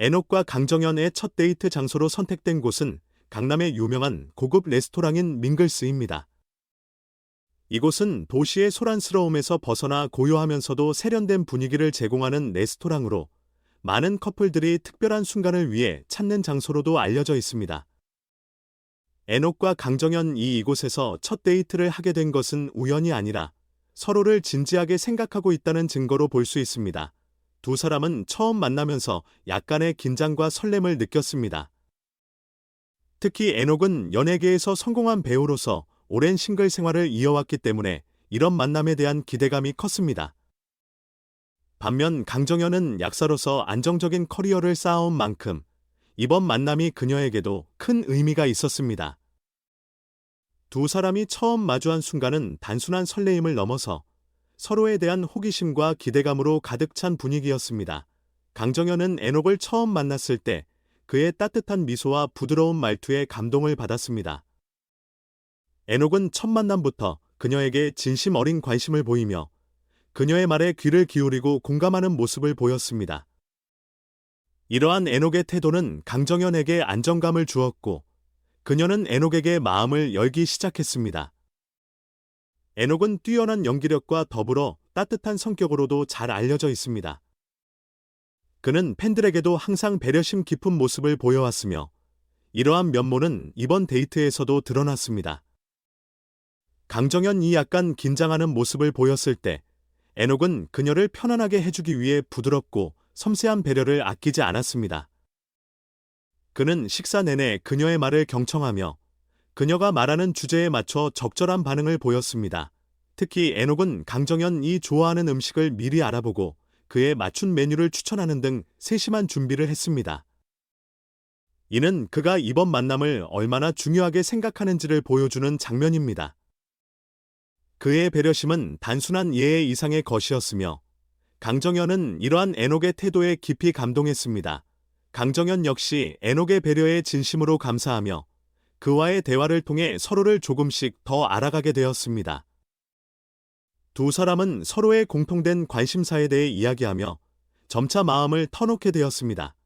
애녹과 강정현의 첫 데이트 장소로 선택된 곳은 강남의 유명한 고급 레스토랑인 밍글스입니다. 이곳은 도시의 소란스러움에서 벗어나 고요하면서도 세련된 분위기를 제공하는 레스토랑으로 많은 커플들이 특별한 순간을 위해 찾는 장소로도 알려져 있습니다. 애녹과 강정현 이 이곳에서 첫 데이트를 하게 된 것은 우연이 아니라 서로를 진지하게 생각하고 있다는 증거로 볼 수 있습니다. 두 사람은 처음 만나면서 약간의 긴장과 설렘을 느꼈습니다. 특히 애녹은 연예계에서 성공한 배우로서 오랜 싱글 생활을 이어왔기 때문에 이런 만남에 대한 기대감이 컸습니다. 반면 강정현은 약사로서 안정적인 커리어를 쌓아온 만큼 이번 만남이 그녀에게도 큰 의미가 있었습니다. 두 사람이 처음 마주한 순간은 단순한 설레임을 넘어서 서로에 대한 호기심과 기대감으로 가득 찬 분위기였습니다. 강정현은 애녹을 처음 만났을 때 그의 따뜻한 미소와 부드러운 말투에 감동을 받았습니다. 애녹은 첫 만남부터 그녀에게 진심 어린 관심을 보이며 그녀의 말에 귀를 기울이고 공감하는 모습을 보였습니다. 이러한 애녹의 태도는 강정현에게 안정감을 주었고 그녀는 애녹에게 마음을 열기 시작했습니다. 애녹은 뛰어난 연기력과 더불어 따뜻한 성격으로도 잘 알려져 있습니다. 그는 팬들에게도 항상 배려심 깊은 모습을 보여왔으며 이러한 면모는 이번 데이트에서도 드러났습니다. 강정현이 약간 긴장하는 모습을 보였을 때 애녹은 그녀를 편안하게 해주기 위해 부드럽고 섬세한 배려를 아끼지 않았습니다. 그는 식사 내내 그녀의 말을 경청하며 그녀가 말하는 주제에 맞춰 적절한 반응을 보였습니다. 특히 애녹은 강정현이 좋아하는 음식을 미리 알아보고 그에 맞춘 메뉴를 추천하는 등 세심한 준비를 했습니다. 이는 그가 이번 만남을 얼마나 중요하게 생각하는지를 보여주는 장면입니다. 그의 배려심은 단순한 예의 이상의 것이었으며 강정현은 이러한 애녹의 태도에 깊이 감동했습니다. 강정현 역시 애녹의 배려에 진심으로 감사하며 그와의 대화를 통해 서로를 조금씩 더 알아가게 되었습니다. 두 사람은 서로의 공통된 관심사에 대해 이야기하며 점차 마음을 터놓게 되었습니다.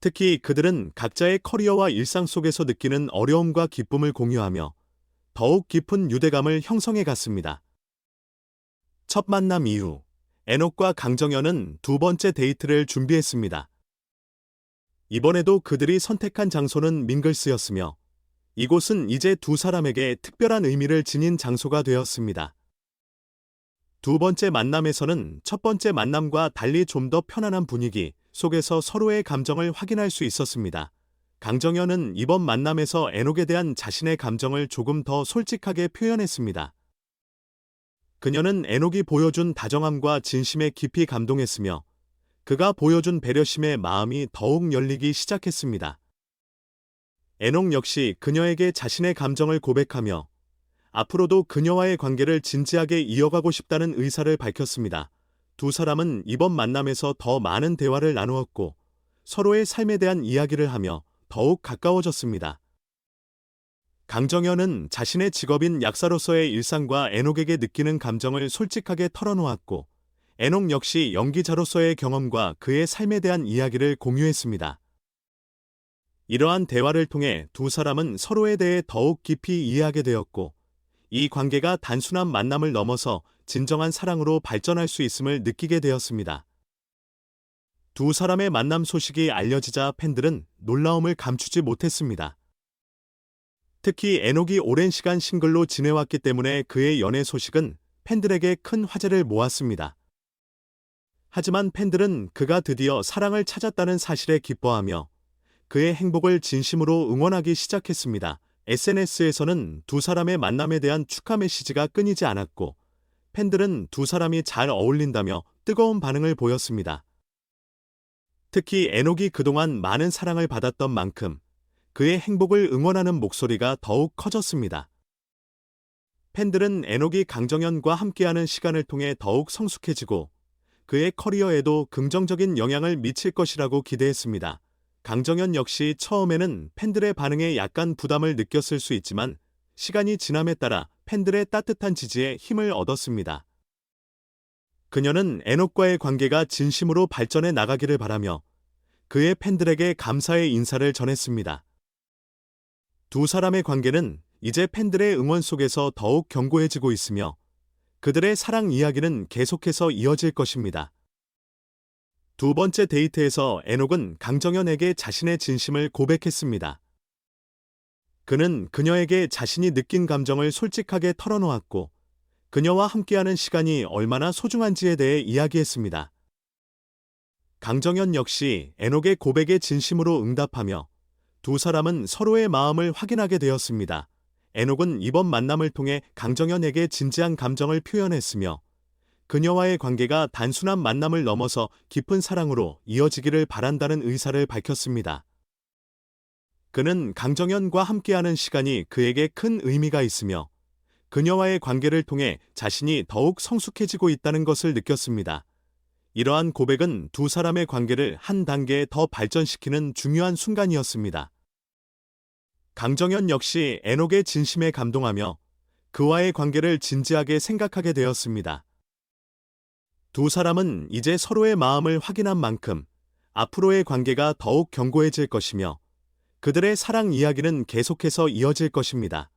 특히 그들은 각자의 커리어와 일상 속에서 느끼는 어려움과 기쁨을 공유하며 더욱 깊은 유대감을 형성해 갔습니다. 첫 만남 이후 애녹과 강정현은 두 번째 데이트를 준비했습니다. 이번에도 그들이 선택한 장소는 밍글스였으며 이곳은 이제 두 사람에게 특별한 의미를 지닌 장소가 되었습니다. 두 번째 만남에서는 첫 번째 만남과 달리 좀 더 편안한 분위기 속에서 서로의 감정을 확인할 수 있었습니다. 강정현은 이번 만남에서 애녹에 대한 자신의 감정을 조금 더 솔직하게 표현했습니다. 그녀는 애녹이 보여준 다정함과 진심에 깊이 감동했으며 그가 보여준 배려심에 마음이 더욱 열리기 시작했습니다. 애녹 역시 그녀에게 자신의 감정을 고백하며 앞으로도 그녀와의 관계를 진지하게 이어가고 싶다는 의사를 밝혔습니다. 두 사람은 이번 만남에서 더 많은 대화를 나누었고 서로의 삶에 대한 이야기를 하며 더욱 가까워졌습니다. 강정현은 자신의 직업인 약사로서의 일상과 애녹에게 느끼는 감정을 솔직하게 털어놓았고 애녹 역시 연기자로서의 경험과 그의 삶에 대한 이야기를 공유했습니다. 이러한 대화를 통해 두 사람은 서로에 대해 더욱 깊이 이해하게 되었고 이 관계가 단순한 만남을 넘어서 진정한 사랑으로 발전할 수 있음을 느끼게 되었습니다. 두 사람의 만남 소식이 알려지자 팬들은 놀라움을 감추지 못했습니다. 특히 에녹이 오랜 시간 싱글로 지내왔기 때문에 그의 연애 소식은 팬들에게 큰 화제를 모았습니다. 하지만 팬들은 그가 드디어 사랑을 찾았다는 사실에 기뻐하며 그의 행복을 진심으로 응원하기 시작했습니다. SNS에서는 두 사람의 만남에 대한 축하 메시지가 끊이지 않았고 팬들은 두 사람이 잘 어울린다며 뜨거운 반응을 보였습니다. 특히 에녹이 그동안 많은 사랑을 받았던 만큼 그의 행복을 응원하는 목소리가 더욱 커졌습니다. 팬들은 에녹이 강정현과 함께하는 시간을 통해 더욱 성숙해지고 그의 커리어에도 긍정적인 영향을 미칠 것이라고 기대했습니다. 강정현 역시 처음에는 팬들의 반응에 약간 부담을 느꼈을 수 있지만 시간이 지남에 따라 팬들의 따뜻한 지지에 힘을 얻었습니다. 그녀는 에녹과의 관계가 진심으로 발전해 나가기를 바라며 그의 팬들에게 감사의 인사를 전했습니다. 두 사람의 관계는 이제 팬들의 응원 속에서 더욱 견고해지고 있으며 그들의 사랑 이야기는 계속해서 이어질 것입니다. 두 번째 데이트에서 에녹은 강정현에게 자신의 진심을 고백했습니다. 그는 그녀에게 자신이 느낀 감정을 솔직하게 털어놓았고 그녀와 함께하는 시간이 얼마나 소중한지에 대해 이야기했습니다. 강정현 역시 에녹의 고백에 진심으로 응답하며 두 사람은 서로의 마음을 확인하게 되었습니다. 에녹은 이번 만남을 통해 강정현에게 진지한 감정을 표현했으며 그녀와의 관계가 단순한 만남을 넘어서 깊은 사랑으로 이어지기를 바란다는 의사를 밝혔습니다. 그는 강정현과 함께하는 시간이 그에게 큰 의미가 있으며 그녀와의 관계를 통해 자신이 더욱 성숙해지고 있다는 것을 느꼈습니다. 이러한 고백은 두 사람의 관계를 한 단계 더 발전시키는 중요한 순간이었습니다. 강정현 역시 에녹의 진심에 감동하며 그와의 관계를 진지하게 생각하게 되었습니다. 두 사람은 이제 서로의 마음을 확인한 만큼 앞으로의 관계가 더욱 견고해질 것이며 그들의 사랑 이야기는 계속해서 이어질 것입니다.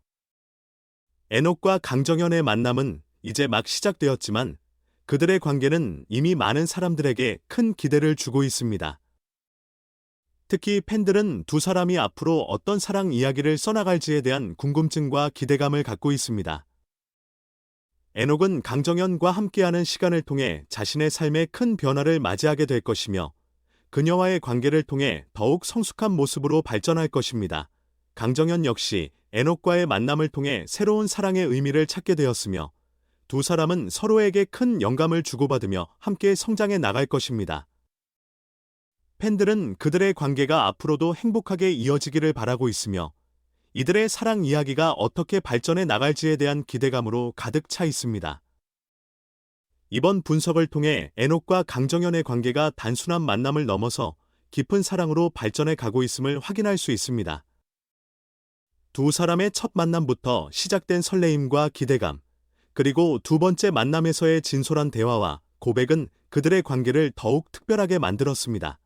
에녹과 강정현의 만남은 이제 막 시작되었지만 그들의 관계는 이미 많은 사람들에게 큰 기대를 주고 있습니다. 특히 팬들은 두 사람이 앞으로 어떤 사랑 이야기를 써나갈지에 대한 궁금증과 기대감을 갖고 있습니다. 에녹은 강정현과 함께하는 시간을 통해 자신의 삶에 큰 변화를 맞이하게 될 것이며 그녀와의 관계를 통해 더욱 성숙한 모습으로 발전할 것입니다. 강정현 역시 에녹과의 만남을 통해 새로운 사랑의 의미를 찾게 되었으며 두 사람은 서로에게 큰 영감을 주고받으며 함께 성장해 나갈 것입니다. 팬들은 그들의 관계가 앞으로도 행복하게 이어지기를 바라고 있으며 이들의 사랑 이야기가 어떻게 발전해 나갈지에 대한 기대감으로 가득 차 있습니다. 이번 분석을 통해 에녹과 강정현의 관계가 단순한 만남을 넘어서 깊은 사랑으로 발전해 가고 있음을 확인할 수 있습니다. 두 사람의 첫 만남부터 시작된 설레임과 기대감, 그리고 두 번째 만남에서의 진솔한 대화와 고백은 그들의 관계를 더욱 특별하게 만들었습니다.